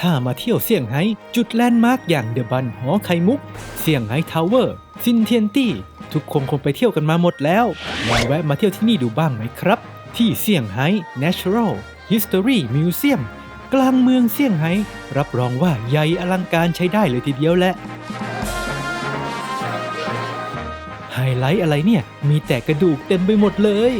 ถ้ามาเที่ยวเซี่ยงไฮ้จุดแลนด์มาร์กอย่างเดอะบันหอไข่มุก เซี่ยงไฮ้ทาวเวอร์ซินเทียนตี้ทุกคนคงไปเที่ยวกันมาหมดแล้วลองแวะมาเที่ยวที่นี่ดูบ้างไหมครับ ที่เซี่ยงไฮ้ Natural History Museum กลางเมืองเซี่ยงไฮ้รับรองว่าใหญ่อลังการใช้ได้เลยทีเดียวแหละไฮไลท์อะไรเนี่ย มีแต่กระดูกเต็มไปหมดเลย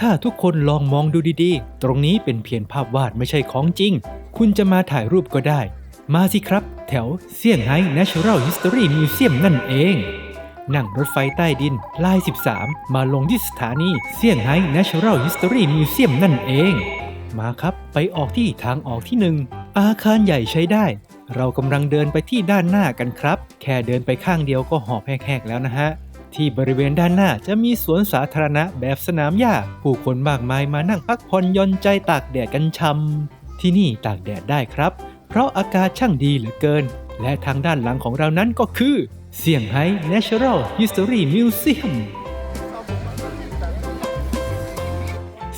ถ้าทุกคนลองมองดูดีๆ ตรงนี้เป็นเพียงภาพวาดไม่ใช่ของจริง คุณจะมาถ่ายรูปก็ได้ มาสิครับ แถวเซี่ยงไฮ้ Natural History Museum นั่นเอง นั่งรถไฟใต้ดินลาย 13 มาลงที่สถานีเซี่ยงไฮ้ Natural History Museum นั่นเอง มาครับไปออกที่ทางออกที่หนึ่งอาคารใหญ่ใช้ได้ เรากำลังเดินไปที่ด้านหน้ากันครับ แค่เดินไปข้างเดียวก็หอบแหกๆแล้วนะฮะ ที่บริเวณด้านหน้าจะมีสวนสาธารณะแบบสนามหญ้าผู้คนมากมายมานั่งพักผ่อนย่อนใจตากแดดกันช่ำที่นี่ตากแดดได้ครับ เพราะอากาศช่างดีเหลือเกิน และทางด้านหลังของเรานั้นก็คือเซี่ยงไฮ้ Natural History Museum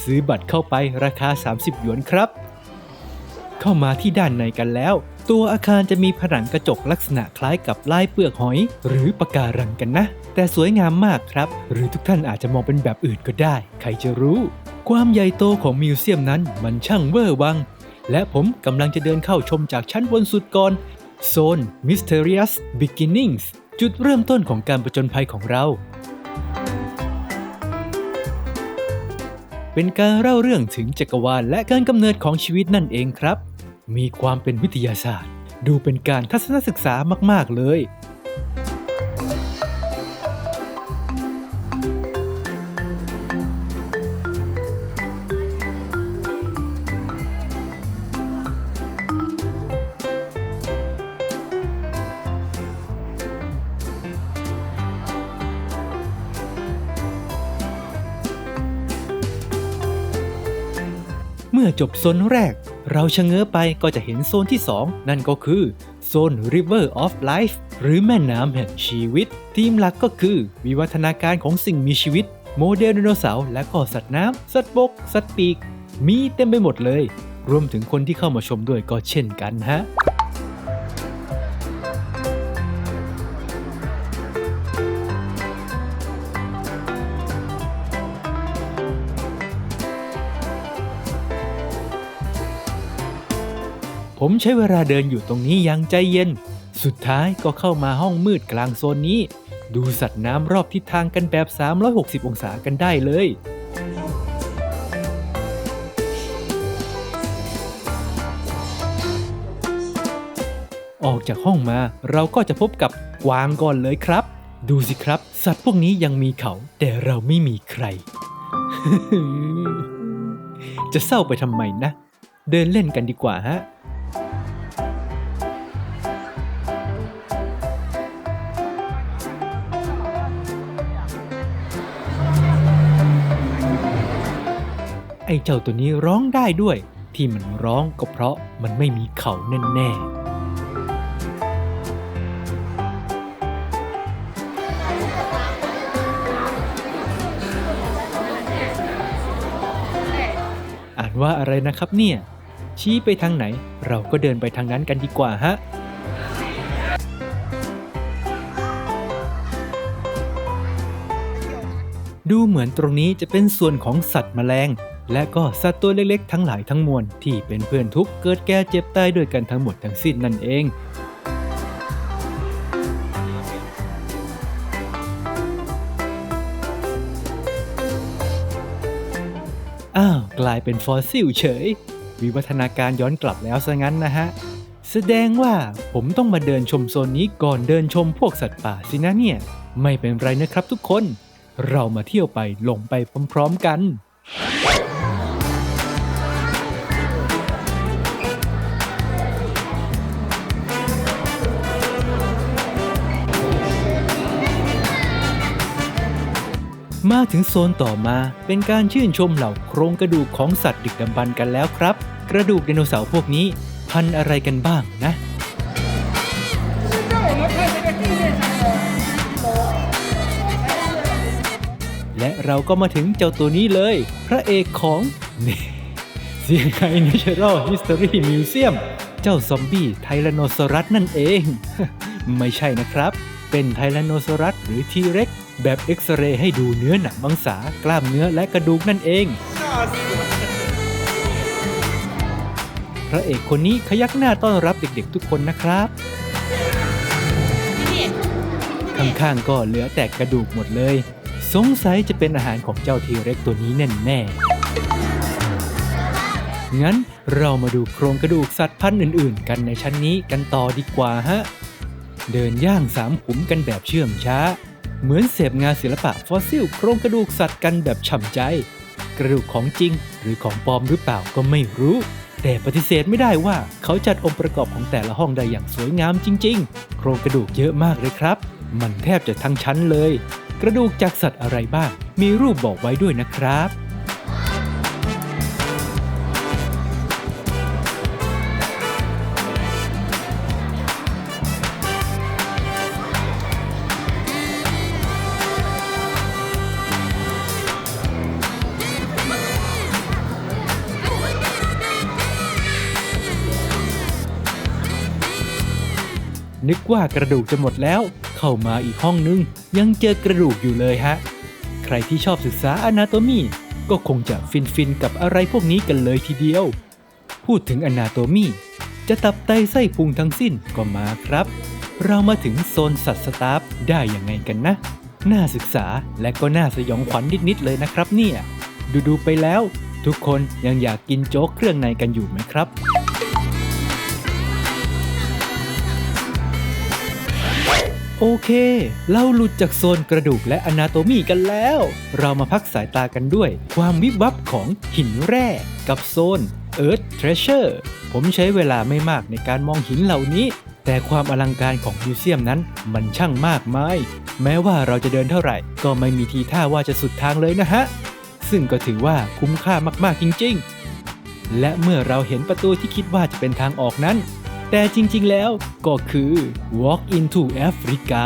ซื้อบัตรเข้าไปราคา 30 หยวนครับ เข้ามาที่ด้านในกันแล้ว ตัวอาคารจะมีผนังกระจกลักษณะคล้ายกับลายเปลือกหอย หรือปะการังกันนะ แต่สวยงามมากครับ หรือทุกท่านอาจจะมองเป็นแบบอื่นก็ได้ ใครจะรู้ ความใหญ่โตของมิวเซียมนั้นมันช่างเวอร์วัง และผมกำลังจะเดินเข้าชมจากชั้นบนสุดก่อนโซน Mysterious Beginnings จุดเริ่มต้นของการประจนภัยของเรา เป็นการเล่าเรื่องถึงจักรวาลและการกำเนิดของชีวิตนั่นเองครับ มีความเป็นวิทยาศาสตร์ ดูเป็นการทัศนศึกษามาก ๆ เลย เมื่อจบโซนแรก เราชะเง้อไปก็จะเห็นโซนที่ 2 นั่นก็คือโซน River of Life หรือแม่น้ำแห่งชีวิต ทีมหลักก็คือ วิวัฒนาการของสิ่งมีชีวิต โมเดลไดโนเสาร์และก็สัตว์น้ำ สัตว์บก สัตว์ปีก มีเต็มไปหมดเลย รวมถึงคนที่เข้ามาชมด้วยก็เช่นกันฮะ ผมใช้เวลาเดินอยู่ตรงนี้อย่างใจเย็น สุดท้ายก็เข้ามาห้องมืดกลางโซนนี้ ดูสัตว์น้ำรอบทิศทางกันแบบ 360 องศากันได้เลยออกจากห้องมาเราก็จะพบกับกวางก่อนเลยครับ ดูสิครับ สัตว์พวกนี้ยังมีเขา แต่เราไม่มีใคร จะเศร้าไปทำไมนะ เดินเล่นกันดีกว่าฮะ ไอ้เจ้าตัวนี้ร้องได้ด้วย ที่มันร้องก็เพราะมันไม่มีเขาแน่ๆอ่านว่าอะไรนะครับเนี่ย ชี้ไปทางไหน เราก็เดินไปทางนั้นกันดีกว่าฮะ ดูเหมือนตรงนี้จะเป็นส่วนของสัตว์แมลง และก็สัตว์ตัวเล็กๆ ทั้งหลายทั้งมวลที่เป็นเพื่อนทุกเกิดแก่เจ็บตายด้วยกันทั้งหมดทั้งสิ้นนั่นเองอ้าวกลายเป็นฟอสซิลเฉย วิวัฒนาการย้อนกลับแล้วซะงั้นนะฮะ แสดงว่าผมต้องมาเดินชมโซนนี้ก่อนเดินชมพวกสัตว์ป่าสินะเนี่ย ไม่เป็นไรนะครับทุกคน เรามาเที่ยวไปลงไปพร้อมๆกัน มาถึงโซนต่อมาเป็นการชื่นชมเหล่าโครงกระดูกของสัตว์ดึกดำบรรพ์กันแล้วครับ กระดูกไดโนเสาร์พวกนี้พันอะไรกันบ้างนะและเราก็มาถึงเจ้าตัวนี้เลย พระเอกของนี่เซี่ยงไฮ้ Natural History Museum เจ้าซอมบี้ไทแรโนซอรัสนั่นเอง ไม่ใช่นะครับ เป็นไทแรโนซอรัสหรือทีเร็กแบบเอ็กซเรย์ให้ดูเนื้อหนังมังสากล้ามเนื้อและกระดูกนั่นเอง พระเอกคนนี้ขยักหน้าต้อนรับเด็กๆทุกคนนะครับข้างๆก็เหลือแต่กระดูกหมดเลย สงสัยจะเป็นอาหารของเจ้าทีเร็กตัวนี้แน่ๆงั้นเรามาดูโครงกระดูกสัตว์พันธุ์อื่นๆ กันในชั้นนี้กันต่อดีกว่าฮะ เดินย่างสามขุมกันแบบเชื่องช้า เหมือนเสพงานศิลปะฟอสซิลโครงกระดูกสัตว์กันแบบฉ่ำใจ กระดูกของจริงหรือของปลอมหรือเปล่าก็ไม่รู้ แต่ปฏิเสธไม่ได้ว่าเขาจัดองค์ประกอบของแต่ละห้องได้อย่างสวยงามจริง ๆ โครงกระดูกเยอะมากเลยครับ มันแทบจะทั้งชั้นเลย กระดูกจากสัตว์อะไรบ้าง มีรูปบอกไว้ด้วยนะครับ นึกว่ากระดูกจะหมดแล้ว เข้ามาอีกห้องนึง ยังเจอกระดูกอยู่เลยฮะ ใครที่ชอบศึกษาอนาโตมีก็คงจะฟินฟินๆกับอะไรพวกนี้กันเลยทีเดียว พูดถึงอนาโตมีจะตับไตไส้พุงทั้งสิ้นก็มาครับ เรามาถึงโซนสัตว์สตาฟได้ยังไงกันนะ น่าศึกษาและก็น่าสยองขวัญนิดๆเลยนะครับเนี่ย ดูๆไปแล้ว ทุกคนยังอยากกินโจ๊กเครื่องในกันอยู่ไหมครับ โอเค เราหลุดจากโซนกระดูกและอนาโตมีกันแล้ว เรามาพักสายตากันด้วย ความวิบวับของหินแร่กับโซน Earth Treasure ผมใช้เวลาไม่มากในการมองหินเหล่านี้ แต่ความอลังการของมิวเซียมนั้นมันช่างมากมาย แม้ว่าเราจะเดินเท่าไหร่ ก็ไม่มีทีท่าว่าจะสุดทางเลยนะฮะ ซึ่งก็ถือว่าคุ้มค่ามากๆจริง ๆ และเมื่อเราเห็นประตูที่คิดว่าจะเป็นทางออกนั้น แต่จริงๆแล้วก็คือ Walk into Africa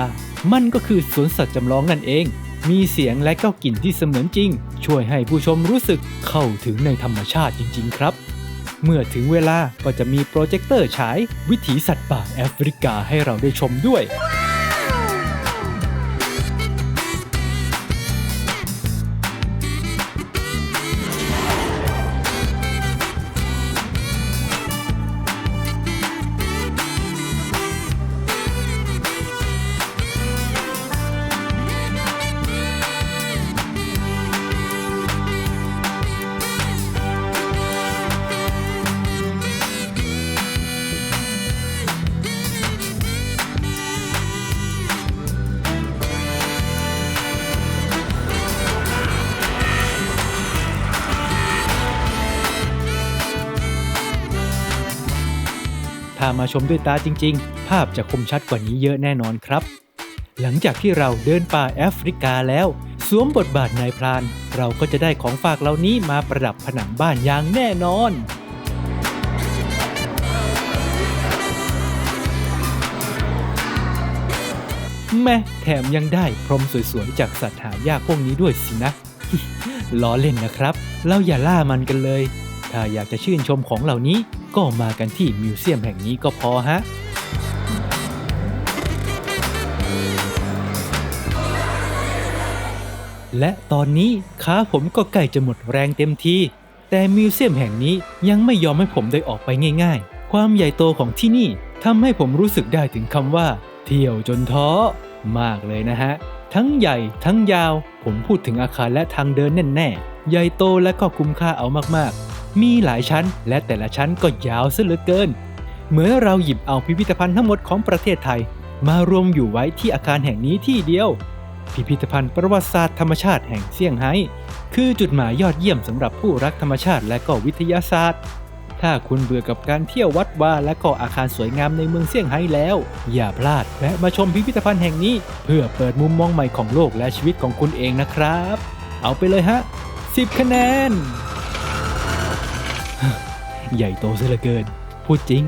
มันก็คือสวนสัตว์จำลองนั่นเอง มีเสียงและก็กลิ่นที่เสมือนจริง ช่วยให้ผู้ชมรู้สึกเข้าถึงในธรรมชาติจริง ๆ ครับ เมื่อถึงเวลาก็จะมีโปรเจคเตอร์ฉายวิถีสัตว์ป่าแอฟริกาให้เราได้ชมด้วย ถ้ามาชมด้วยตาจริง ๆ ภาพจะคมชัดกว่านี้เยอะแน่นอนครับ หลังจากที่เราเดินป่าแอฟริกาแล้ว สวมบทบาทนายพราน เราก็จะได้ของฝากเหล่านี้มาประดับผนังบ้านอย่างแน่นอนแม่แถมยังได้พรมสวยๆจากสัตว์หายากพวกนี้ด้วยสินะ ล้อเล่นนะครับ เราอย่าล่ามันกันเลย ถ้าอยากจะชื่นชมของเหล่านี้ก็มากันที่มิวเซียมแห่งนี้ก็พอฮะและตอนนี้ขาผมก็ใกล้จะหมดแรงเต็มที แต่มิวเซียมแห่งนี้ยังไม่ยอมให้ผมได้ออกไปง่าย ๆ ความใหญ่โตของที่นี่ทำให้ผมรู้สึกได้ถึงคำว่า เที่ยวจนท้อ มากเลยนะฮะ ทั้งใหญ่ทั้งยาว ผมพูดถึงอาคารและทางเดินแน่ๆ ใหญ่โตและก็คุ้มค่าเอามากๆ มีหลายชั้น และแต่ละชั้นก็ยาวซะเหลือเกิน เหมือนเราหยิบเอาพิพิธภัณฑ์ทั้งหมดของประเทศไทย มารวมอยู่ไว้ที่อาคารแห่งนี้ที่เดียว พิพิธภัณฑ์ประวัติศาสตร์ธรรมชาติแห่งเซี่ยงไฮ้คือจุดหมายยอดเยี่ยมสำหรับผู้รักธรรมชาติและก็วิทยาศาสตร์ ถ้าคุณเบื่อกับการเที่ยววัดวาและก็อาคารสวยงามในเมืองเซี่ยงไฮ้แล้ว อย่าพลาดแวะมาชมพิพิธภัณฑ์แห่งนี้ เพื่อเปิดมุมมองใหม่ของโลกและชีวิตของคุณเองนะครับ เอาไปเลยฮะ 10 คะแนน ใหญ่โตซะเหลือเกิน พูดจริง